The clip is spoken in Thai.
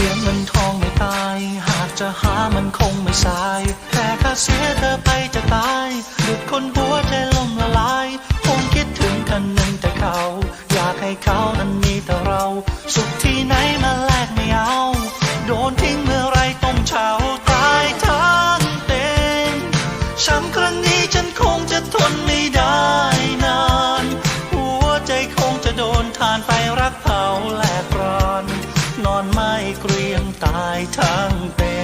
สียเงินทองไม่ตาย หากจะหามันคงไม่สายแต่ถ้าเสียเธอไปจะตายหยุดคนหัวใจล่มละลาย คงคิดถึงกันหนึ่งแต่เขา อยากให้เขานั้นมีแต่เรา สุขที่ไหนมาแลกไม่เอา โดนทิ้งเมื่อไรต้องเฉาตายทั้งเป็นช้ำครั้งนี้ฉันคงจะทน ไม่เกรียมตายทั้งเป็น